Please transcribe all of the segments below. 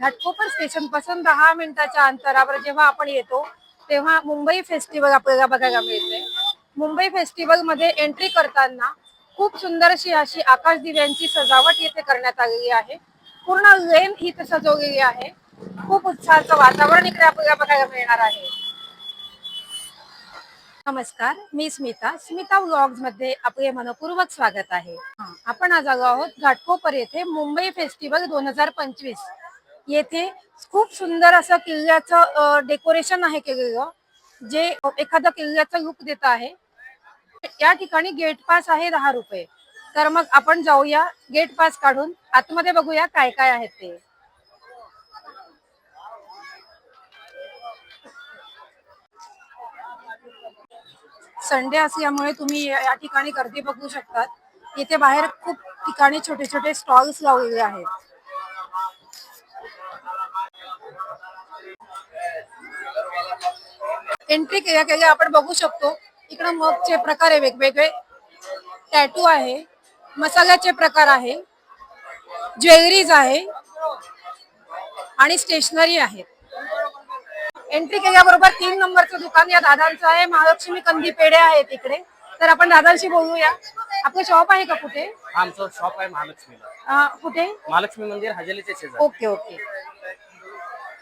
घाटकोपर स्टेशनपासून दहा मिनिटाच्या अंतरावर जेव्हा आपण येतो तेव्हा मुंबई फेस्टिवल आपल्याला बघायला मिळते. मुंबई फेस्टिवलमध्ये एंट्री करताना खूप सुंदर अशी अशी आकाश दिव्यांची सजावट येथे करण्यात आलेली आहे. पूर्ण लेन इथे सजवलेली आहे. खूप उत्साहाचं वातावरण इकडे आपल्याला बघायला मिळणार आहे. नमस्कार मी स्मिता. स्मिता व्लॉग्समध्ये आपले मनपूर्वक स्वागत आहे. आपण आज आलो आहोत घाटकोपर येथे मुंबई फेस्टिवल दोन हजार पंचवीस. येथे खूप सुंदर असं किल्ल्याचं डेकोरेशन आहे केलेलं जे एखाद्या किल्ल्याचा लुक देत आहे. या ठिकाणी गेट पास आहे दहा रुपये. तर मग आपण जाऊया गेट पास काढून. आतमध्ये बघूया काय काय आहे ते. संडे असल्यामुळे तुम्ही या या ठिकाणी गर्दी बघू शकतात. इथे बाहेर खूप ठिकाणी छोटे छोटे स्टॉल्स लावलेले आहेत. एंट्री केल्या केल्या आपण बघू शकतो. इकडं मगचे प्रकार आहे वेगवेगळे. टॅटू आहे. मसाल्याचे प्रकार आहे. ज्वेलरीज आहे. आणि स्टेशनरी आहेत. एंट्री केल्याबरोबर तीन नंबरचं दुकान या दादांचं आहे. महालक्ष्मी कंदी पेढे आहेत इकडे. तर आपण दादांशी बोलूया. आपलं शॉप आहे का कुठे? आमचं शॉप आहे महालक्ष्मीला. अं, कुठे? महालक्ष्मी मंदिर हजेलीचे ओके ओके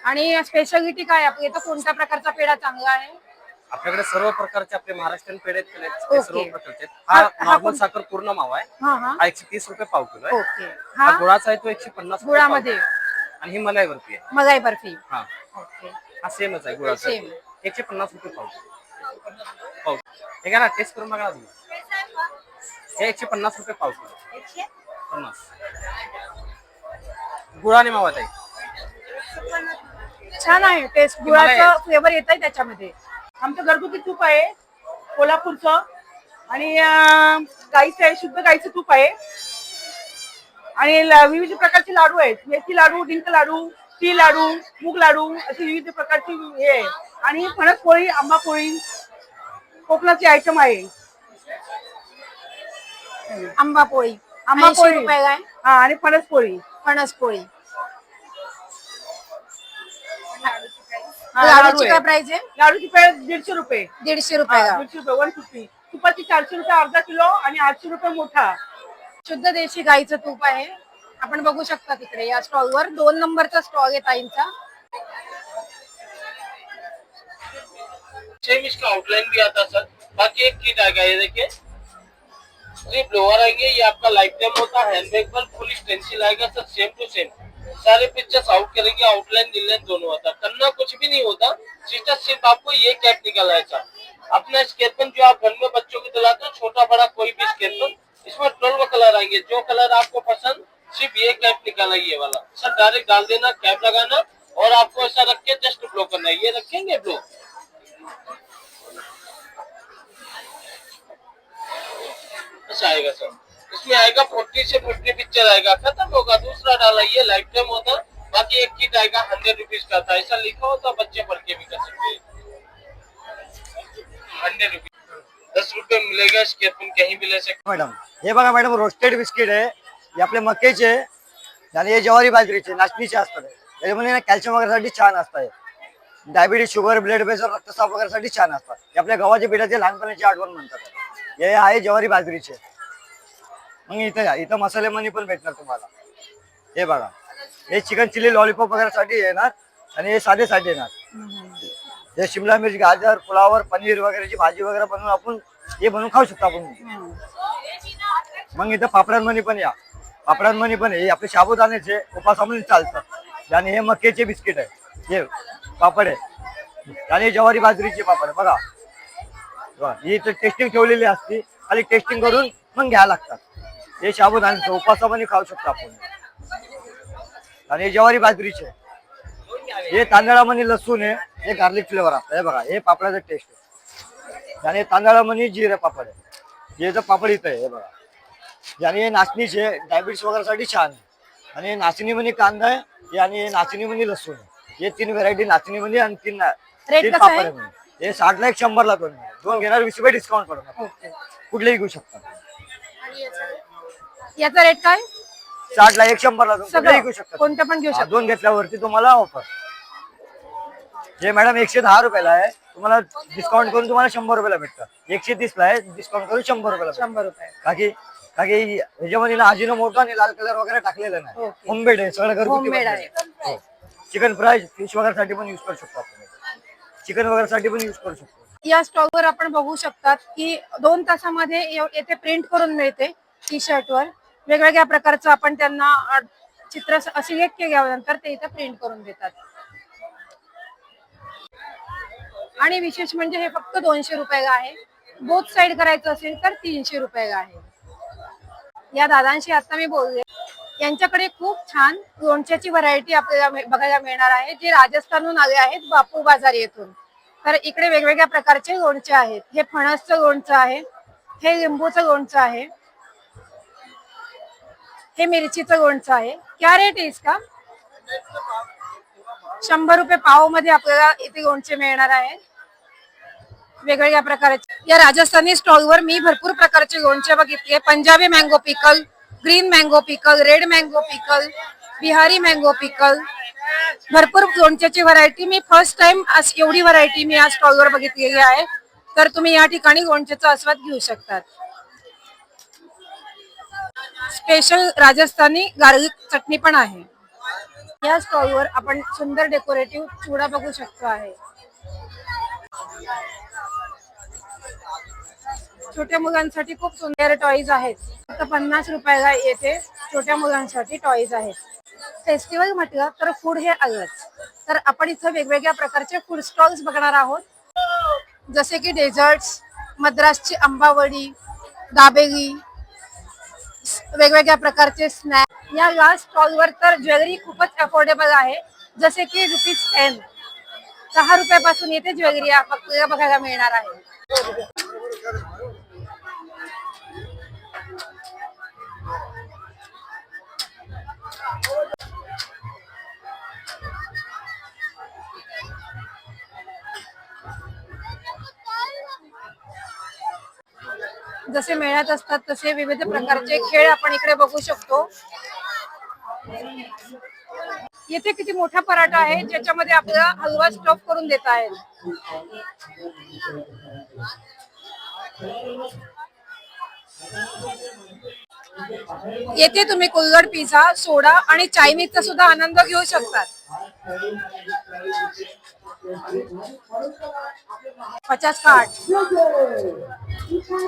आणि स्पेशालिटी काय? आपली इथं कोणत्या प्रकारचा पेढा चांगला आहे? आपल्याकडे सर्व प्रकारचे आपले महाराष्ट्रीयन पेढे आहेत की नाही, ते सर्व ओके. प्रकारचे आहेत. हा- हा हा नॉर्मल कोण- साखर पूर्ण मावा आहे. हा हा. हा एकशे तीस रुपये पाव किलो आहे. ओके. हा हा? गुळाचा आहे तो एकशे पन्नास रुपये गुळामध्ये? किलो. आणि ही मलाई बर्फी आहे. मलाई बर्फी हा. ओके. हा सेमच आहे गुळाचा. Same. एकशे पन्नास रुपये पाव किलो. पाव हे का ना टेस्ट करून बघा ना तुम्ही. हे एकशे पन्नास रुपये पाव किलो. पन्नास. गुळाने मावा ताई छान आहे. टेस्ट गुळाचं. फ्लेवर येत आहे त्याच्यामध्ये. आमचं घरगुती तूप आहे कोल्हापूरचं. आणि गाईचं आहे शुद्ध गाईचं तूप आहे. आणि विविध प्रकारचे लाडू आहेत. मेथी लाडू डिंक लाडू ती लाडू मूग लाडू असे विविध प्रकारची हे आहे. आणि फणस पोळी आंबा पोळी कोकणाचे आयटम आहे. आंबा पोळी आंबा 80 पोळी आहे हा आणि फणस पोळी फणस पोळी लाडूची. काय प्राइस आहे? लाडूची पेळ दीडशे रुपये. दीडशे हा, रुपयाला दीडशे रुपये वन फिफ्टी तुपाची चारशे रुपये अर्धा किलो आणि आठशे रुपये मोठा. शुद्ध देशी गाईचं तूप आहे. आपण बघू शकता तिकडे या स्टॉल वर. दोन नंबरचा स्टॉल आहे ताईंचा. सेम इसका आउटलाइन भी आता सर? बाकी एक किट आ गया ये देखिए। थ्री ब्लोअर आएंगे ये आपका लाइफ टाइम होता है हैंडबैग पर फुल स्टेंसिल आएगा सर सेम टू सेम सारे पिक्चर्स आउट करेंगे आउटलाइन दिलाइन दोनों होता करना कुछ भी नहीं होता। सिस्टर सिर्फ़ आपको ये कैप निकालना है अपना स्केच पेन जो आप घर में बच्चों को दिलाते हो, छोटा, बड़ा, कोई भी स्केच पेन इसमें ट्वेल्व कलर आएँगे। जो कलर आपको पसंद, सिर्फ़ ये कैप निकालना है, ये वाला। सर डायरेक्ट डाल देना कैप लगाना और आपको ऐसा रख के जस्ट ब्लो करना ये रखेंगे ब्लो ऐसा आएगा सर इसमें आएगा, फोर्टी से फिफ्टी पिक्चर आएगा। खत्म होगा, दूसरा डाला, ये लाइफ टाइम होता बाकी एक किट आएगा हंड्रेड रुपीज़ का था। ऐसा लिखा होता बच्चे पढ़ के भी कर सकते हैं। हंड्रेड रुपीज़ दस रुपए मिलेगा कहीं भी ले सकते हे। रोस्टेड बिस्किट आहे हे आपले मक्याचे आहे. हे डायबिटीज़ शुगर ब्लड प्रेशर रक्तस्राव वगैरेसाठी छान असतात हे. आपल्या गव्हाच्या पिठाचे लहानपणाची आठवण म्हणतात हे. आहे मग इथं या. इथं मसाले मनी पण भेटणार तुम्हाला. हे बघा. हे चिकन चिली लॉलीपॉप वगैरेसाठी येणार आणि हे साधेसाठी येणार. हे शिमला मिरची गाजर फुलावर पनीर वगैरेची भाजी वगैरे बनवून आपण हे बनवून खाऊ शकतो आपण. मग इथं पापडांमध्ये पण या. पापडांमध्ये पण हे आपले साबुदाण्याचे उपासामधून चालतात आणि हे मक्याचे बिस्किट आहे. हे पापड आहे. आणि ज्वारी बाजरीचे पापड बघा. ही इथं टेस्टिंग ठेवलेली असते. खाली टेस्टिंग करून मग घ्यायला लागतात. हे साबुदाण्याचे उपासामध्ये खाऊ शकतो आपण. आणि हे ज्वारी बाजरीचे. हे तांदळामध्ये लसूण आहे हे गार्लिक फ्लेवर असतं हे बघा हे पापडाचं टेस्ट आहे. आणि हे तांदळामध्ये जिरे पापड आहे. हे जर पापड इथं आहे हे बघा. आणि हे नाचणीचे डायबिटीस वगैरेसाठी छान आहे. आणि हे नाचणीमध्ये कांदा आहे हे आणि हे नाचणीमध्ये लसूण आहे. हे तीन व्हरायटी नाचणीमध्ये आणि तीन तीन पापड आहे? म्हणजे. हे साठला एक शंभरला दोन. दोन घेणार वीस रुपये डिस्काउंट ओके. कुठलेही घेऊ शकता. याचा रेट काय? साठ ला एक कुठलेही घेऊ सगळं. शकता. कोणतं पण घेऊ हा, शकतो. दोन घेतल्यावरती तुम्हाला ऑफर जे मॅडम एकशे दहा रुपयाला आहे. तुम्हाला डिस्काउंट करून तुम्हाला शंभर रुपयाला भेटतं. एकशे तीस ला आहे डिस्काउंट करून शंभर रुपयाला भेटतं. शंभर रुपये. का की का की ह्याच्यामध्ये ना अजिनो मोठा आणि लाल कलर वगैरे टाकलेलं नाही. ओके. होममेड आहे सगळं घरगुती Homemade बनलेलं आहे. चिकन फ्राय फिश वगैरे साठी पण युज करू शकतो आपण. चिकन वगैरे साठी पण युज करू शकतो. या स्टॉलवर आपण बघू शकतात की दोन तासामध्ये येथे प्रिंट करून मिळते टी शर्टवर वेगवेगळ्या प्रकारचं आपण त्यांना चित्र सिलेक्ट केल्यानंतर ते इथं प्रिंट करून देतात. आणि विशेष म्हणजे हे फक्त दोनशे रुपयाला आहे. बोथ साइड करायचं असेल तर तीनशे रुपयाला आहे. या दादांशी आता मी बोलले. यांच्याकडे खूप छान लोणच्याची व्हरायटी आपल्याला बघायला मिळणार आहे. जे राजस्थानहून आले आहेत बापू बाजार येथून. तर इकडे वेगवेगळ्या प्रकारचे लोणचे आहेत. हे फणसचं लोणचं आहे. हे लिंबूचं लोणचं आहे. हे मिरचीचं लोणचं आहे. क्या रेट आहे इसका? शंभर रुपये पावमध्ये आपल्याला इथे लोणचे मिळणार आहे. वेगवेगळ्या प्रकारचे. या राजस्थानी स्टॉलवर मी भरपूर प्रकारचे लोणचे बघितले. Punjabi mango pickle green mango pickle red mango pickle Bihari mango pickle भरपूर लोणच्याची व्हरायटी मी फर्स्ट टाइम एवढी व्हरायटी मी या स्टॉलवर बघितलेली आहे. तर तुम्ही या ठिकाणी लोणच्याचा आस्वाद घेऊ शकतात. स्पेशल राजस्थानी गार्लिक चटणी पण आहे. या स्टॉलवर आपण सुंदर डेकोरेटिव्ह चुडा बघू शकतो आहे. छोट्या मुलांसाठी खूप सुंदर टॉईज आहेत. फक्त पन्नास रुपयाला येथे छोट्या मुलांसाठी टॉईज आहेत. फेस्टिवल म्हटलं तर फूड हे आलंच तर आपण इथं वेगवेगळ्या प्रकारचे फूड स्टॉल्स बघणार आहोत. जसे की डेझर्ट्स मद्रासची आंबावडी दाबेली वेगवेगळ्या प्रकारचे स्नॅक या लास्ट स्टॉलवर तर ज्वेलरी खूपच अफोर्डेबल आहे. जसे की रुपीज टेन दहा रुपयापासून येथे ज्वेलरी बघायला मिळणार आहे. जसे मेळ्यात असतात तसे विविध प्रकारचे खेळ आपण इकडे बघू शकतो. येथे किती मोठा पराठा आहे ज्याच्यामध्ये आपल्याला हलवा स्टॉप करून देत आहेत येथे तुम्ही कुल्हड पिझ्झा सोडा आणि चायनीजचा सुद्धा आनंद घेऊ शकतात. पचास का आठ।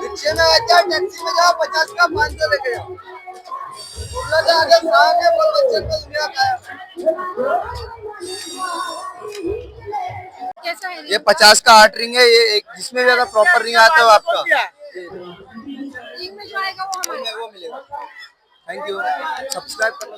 रिक्शे में आ जाओ टैक्सी में जाओ पचास का पाँच सौ लेके जाओ है ये पचास का आठ रिंग है ये एक जिसमें भी अगर प्रॉपर रिंग आता है आपका। रिंग में जो आएगा वो हमारा। वो मिलेगा। थैंक यू सब्सक्राइब करना।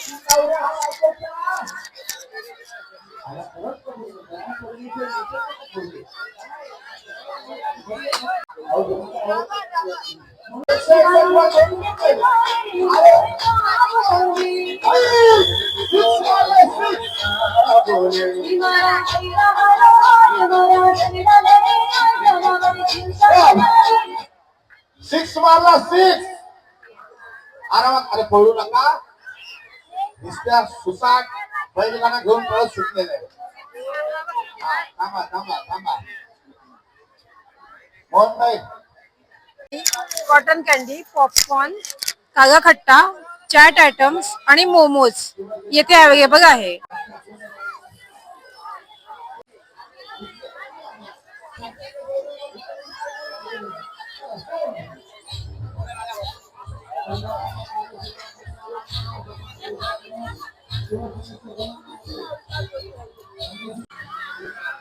मारला सिक्स अरे मग अरे पळू नका. दिसत्या सुसाट बैलगाडा घेऊन पळत सुटलेले थांबा थांबा थांबा. मोहन भाई कॉटन कॅन्डी पॉपकॉर्न कागा खट्टा चॅट आयटम्स आणि मोमोज येथे अवेलेबल आहे. Thank you. Thank you.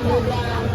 program